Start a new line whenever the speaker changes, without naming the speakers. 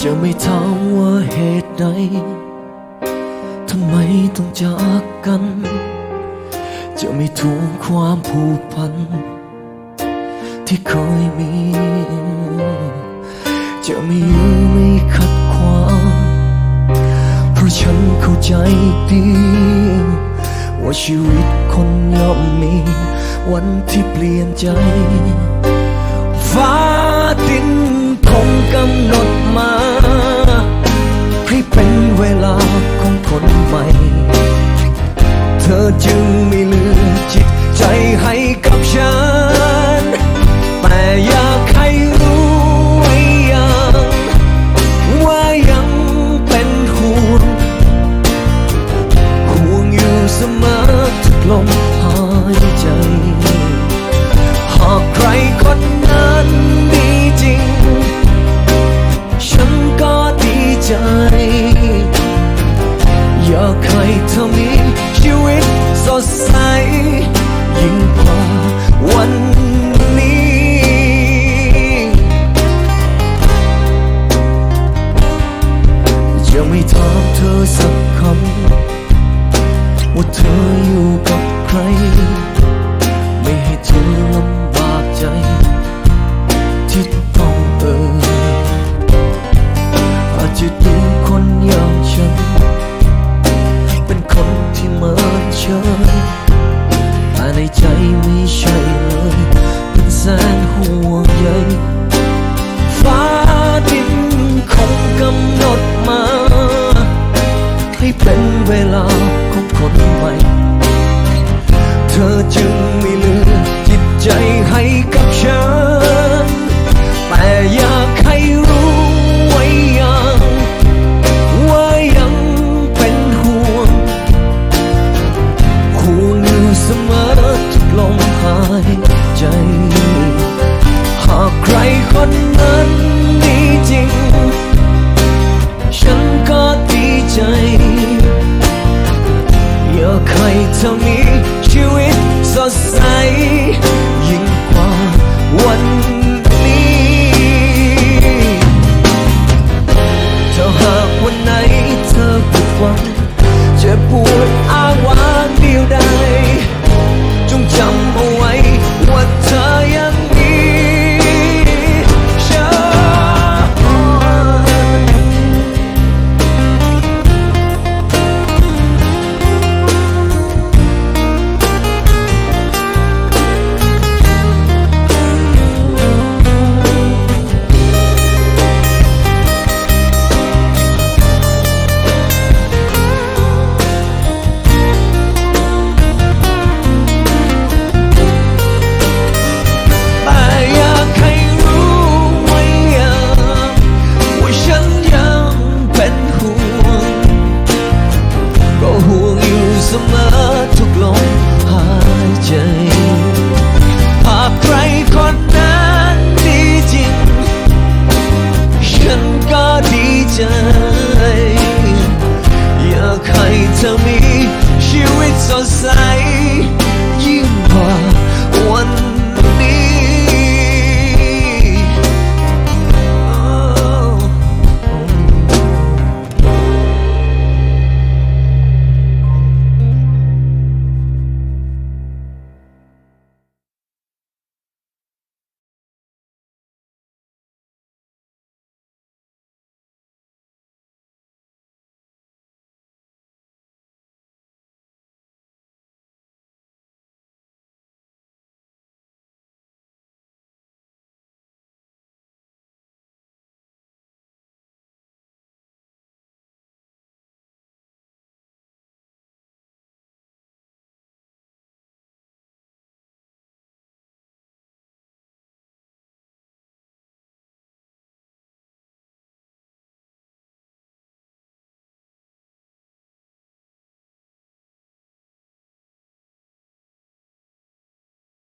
จะไม่ถามว่าเหตุใด ทำไมต้องจากกัน จะไม่ถูกความผูกพัน ที่เคยมี จะไม่ยื้อไม่ขัดขวางเพราะฉันเข้าใจดี ว่าชีวิต วันที่เปลี่ยนใจ ฟ้าดินคงกำหนดมา ให้เป็นเวลาของคนใหม่ เธอจึงไม่ลืมจิตใจให้กัน ดใส ยิ่งพอวันนี้ จะไม่ถามเธอสักคำ ว่าเธออยู่กับใคร ไม่ให้เธอลำบากใจ ที่ต้องเอ่ยอาจจะดูคนอย่างฉัน เป็นคนที่เหมือนฉัน ธอจึงไม่เหลือจิตใจให้กับฉัน แต่อยากให้รู้ไว้ยังว่ายังเป็นห่วงคู่เนื้อเสมอทุกลมหายใจ หากใครคนนั้นมีจริง ฉันก็ดีใจอยากให้เท่มีชีวิต สดใส ยิ่งกว่าวัน